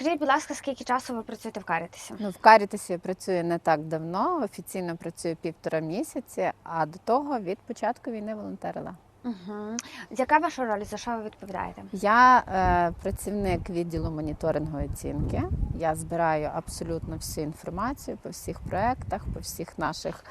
Скажіть, будь ласка, скільки часу ви працюєте в Карітасі? Ну, в Карітасі я працюю не так давно, офіційно працюю півтора місяці, а до того від початку війни волонтерила. Угу. Яка ваша роль? За що ви відповідаєте? Я е, працівник відділу моніторингової оцінки. Я збираю абсолютно всю інформацію по всіх проєктах, по всіх наших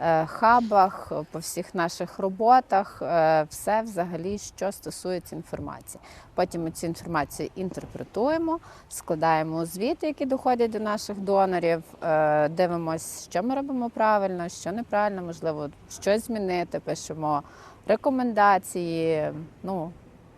е, хабах, по всіх наших роботах, е, все взагалі, що стосується інформації. Потім ми цю інформацію інтерпретуємо, складаємо звіти, які доходять до наших донорів, е, дивимося, що ми робимо правильно, що неправильно, можливо, щось змінити, пишемо рекомендації. Ну,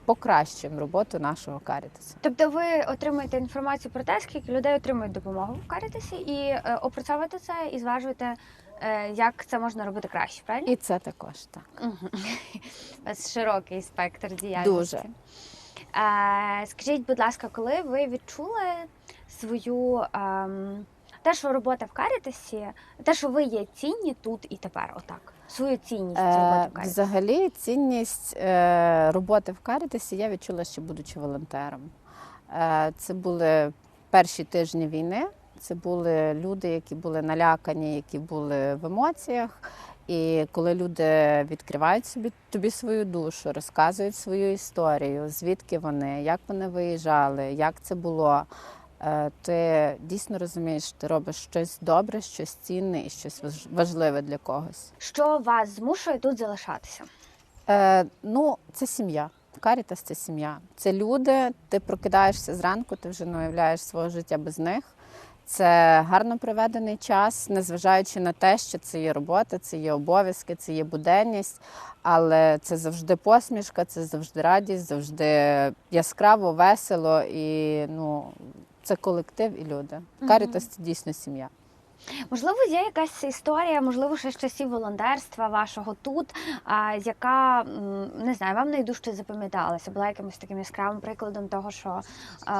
покращуємо роботу нашого карітасу. Тобто ви отримуєте інформацію про те, скільки людей отримують допомогу в Карітасі, і е, опрацьовуєте це і зважуєте, е, як це можна робити краще, правильно? І це також так. Мгм. У вас широкий спектр діяльності. Дуже. Е, скажіть, будь ласка, коли ви відчули свою ем, те, що робота в Карітасі, те, що ви є цінні тут і тепер, отак, свою цінність роботи Е, в Карітасі? взагалі, цінність е, роботи в Карітасі я відчула ще будучи волонтером. Е, це були перші тижні війни. Це були люди, які були налякані, які були в емоціях. І коли люди відкривають собі тобі свою душу, розказують свою історію, звідки вони, як вони виїжджали, як це було. Е, Ти дійсно розумієш, що ти робиш щось добре, щось цінне і щось важ- важливе для когось. Що вас змушує тут залишатися? Е, ну, це сім'я. Карітас це сім'я. Це люди. Ти прокидаєшся зранку, ти вже не уявляєш свого життя без них. Це гарно проведений час, незважаючи на те, що це є робота, це є обов'язки, це є буденність, але це завжди посмішка, це завжди радість, завжди яскраво, весело і ну, це колектив і люди. Карітас це дійсно сім'я. Можливо, є якась історія, можливо, ще з часів волонтерства вашого тут, а, яка не знаю, вам найдужче запам'яталася, була якимось таким яскравим прикладом того, що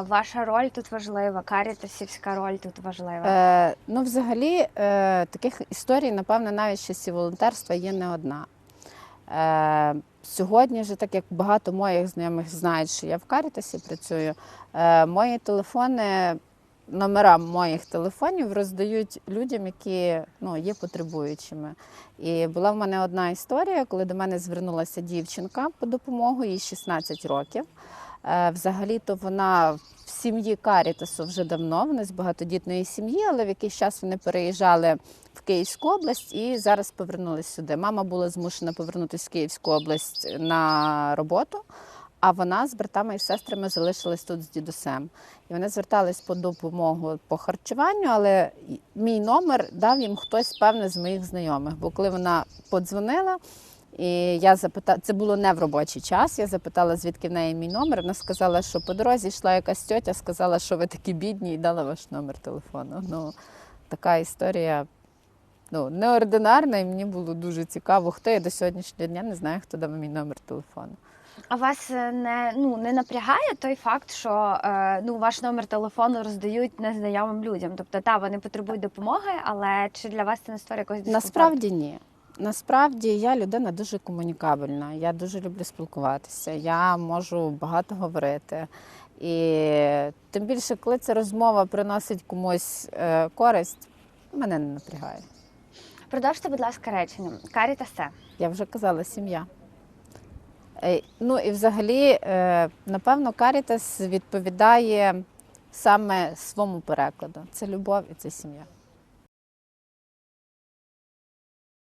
ваша роль тут важлива, карітасівська роль тут важлива. Е, ну, взагалі, е, таких історій, напевно, навіть з часів волонтерства є не одна. Е, сьогодні вже, так як багато моїх знайомих знають, що я в Карітасі працюю, е, мої телефони, номера моїх телефонів роздають людям, які ну, є потребуючими. І була в мене одна історія, коли до мене звернулася дівчинка по допомогу, їй 16 років. Е, Взагалі-то вона в сім'ї Карітасу вже давно, вона з багатодітної сім'ї, але в якийсь час вони переїжджали в Київську область і зараз повернулися сюди. Мама була змушена повернутися в Київську область на роботу, а вона з братами і сестрами залишилась тут з дідусем. І вони звертались по допомогу по харчуванню, але мій номер дав їм хтось, певне, з моїх знайомих. Бо коли вона подзвонила, і я запитала, це було не в робочий час. Я запитала, звідки в неї мій номер. Вона сказала, що по дорозі йшла якась тьотя, сказала, що ви такі бідні, і дала ваш номер телефону. Ну, така історія ну, неординарна, і мені було дуже цікаво, хто я до сьогоднішнього дня не знаю, хто дав мій номер телефону. А вас е, не ну не напрягає той факт, що е, ну ваш номер телефону роздають незнайомим людям? Тобто, та вони потребують допомоги, але чи для вас це не створює якогось дискомфорту? Насправді ні. Насправді я людина дуже комунікабельна. Я дуже люблю спілкуватися. Я можу багато говорити. І тим більше, коли ця розмова приносить комусь е, користь, мене не напрягає. продовжте, будь ласка, реченням. Карітас це. Я вже казала, сім'я. Е, Ну і взагалі, е, напевно, Карітас відповідає саме своєму перекладу. Це любов і це сім'я.